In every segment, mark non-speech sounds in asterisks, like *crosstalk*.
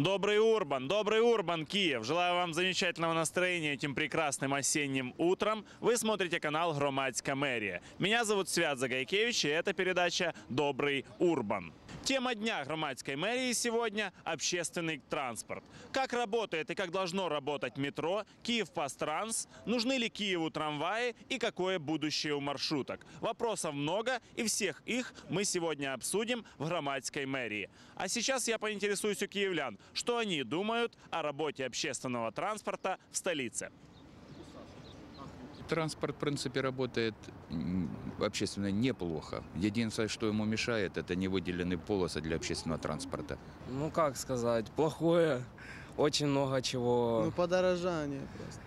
Добрый Урбан, добрый Урбан, Киев. Желаю вам замечательного настроения этим прекрасным осенним утром. Вы смотрите канал «Громадська мерія». Меня зовут Свят Загайкевич, и это передача «Добрый Урбан». Тема дня громадской мэрии сегодня – общественный транспорт. Как работает и как должно работать метро, Киев Пастранс, нужны ли Киеву трамваи и какое будущее у маршруток. Вопросов много, и всех их мы сегодня обсудим в громадской мэрии. А сейчас я поинтересуюсь у киевлян, что они думают о работе общественного транспорта в столице. Транспорт, в принципе, работает общественно неплохо. Единственное, что ему мешает, это не выделены полосы для общественного транспорта. Ну как сказать, плохое. Очень много чего. Ну, подорожание просто.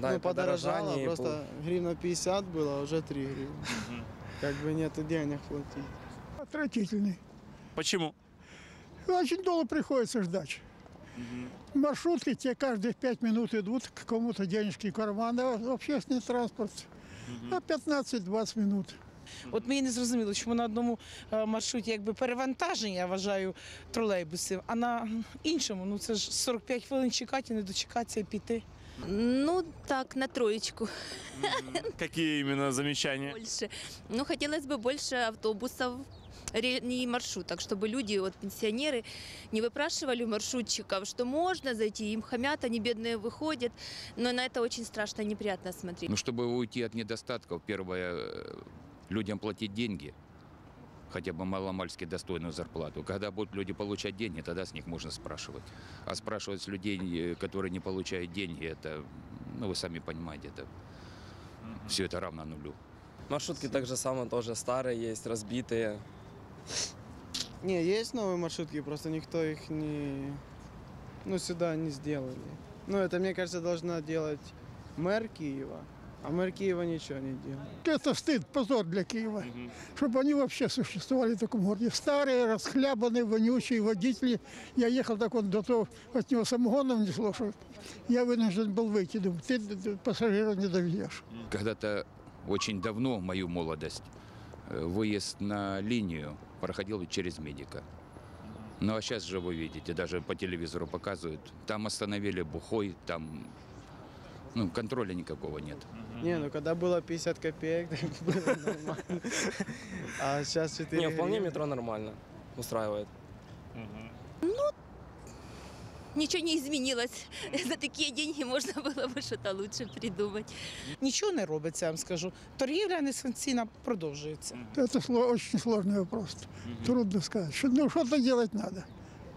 да, ну, подорожало, подорожание, и просто гривна 50 было, а уже 3 гривны. Как бы нету денег платить. Отвратительный. Почему? Очень долго приходится ждать. Маршрутки те каждые пять минут идут к кому-то денежки в карман, а общественный транспорт на 15-20 минут. От мені не зрозуміло, чому на одному е, маршруті якби перевантаження, я вважаю, тролейбусів, а на іншому, ну це ж 45 хвилин чекати, не дочекатися і піти. Ну, так, на троечку Какие именно замечания? больше. Ну, хотелось бы больше автобусов, ре- не маршруток, чтобы люди, вот пенсионеры, не выпрашивали у маршрутчиков, что можно зайти, им хамят, они бедные выходят, но на это очень страшно и неприятно смотреть. Но чтобы уйти от недостатков, первое, э, людям платить деньги, хотя бы маломальски достойную зарплату. Когда будут люди получать деньги, тогда с них можно спрашивать. А спрашивать с людей, э, которые не получают деньги, это, ну, вы сами понимаете, это все это равно нулю. Маршрутки так же само тоже старые есть, разбитые. Не, есть новые маршрутки, просто никто их не... Ну, сюда не сделали. Ну, это, мне кажется, должна делать мэр Киева. А мэр Киева ничего не делает. Это стыд, позор для Киева, чтобы они вообще существовали в таком городе. Старые, расхлябанные, вонючие водители. Я ехал так вот до того, от него самогоном несло, что я вынужден был выйти. Думаю, ты пассажира не доведешь. Когда-то очень давно, в мою молодость, э, выезд на линию проходил через медика. Ну а сейчас же вы видите, даже по телевизору показывают, там остановили бухой, там ну, контроля никакого нет. Не, ну, когда было 50 копеек, *laughs* так было нормально. А сейчас 4 Не, вполне метро нормально устраивает Ничего не изменилось. *laughs* За такие деньги можно было бы что-то лучше придумать. Нічого не робиться, я вам скажу. Торгівля несанкційна продовжується. Это сло- очень сложный вопрос. Трудно сказать. Что, ну, что-то делать надо.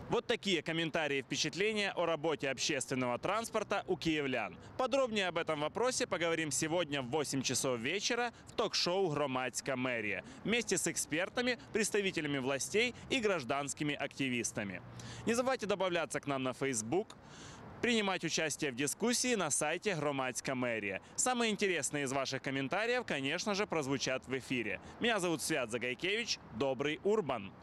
Вот такие комментарии и впечатления о работе общественного транспорта у киевлян. Подробнее об этом вопросе поговорим сегодня в 8 часов вечера в ток-шоу «Громадська мерия» вместе с экспертами, представителями властей и гражданскими активистами. Не забывайте добавляться к нам на Facebook, принимать участие в дискуссии на сайте «Громадська мерия». Самые интересные из ваших комментариев, конечно же, прозвучат в эфире. Меня зовут Свят Загайкевич. Добрый Урбан.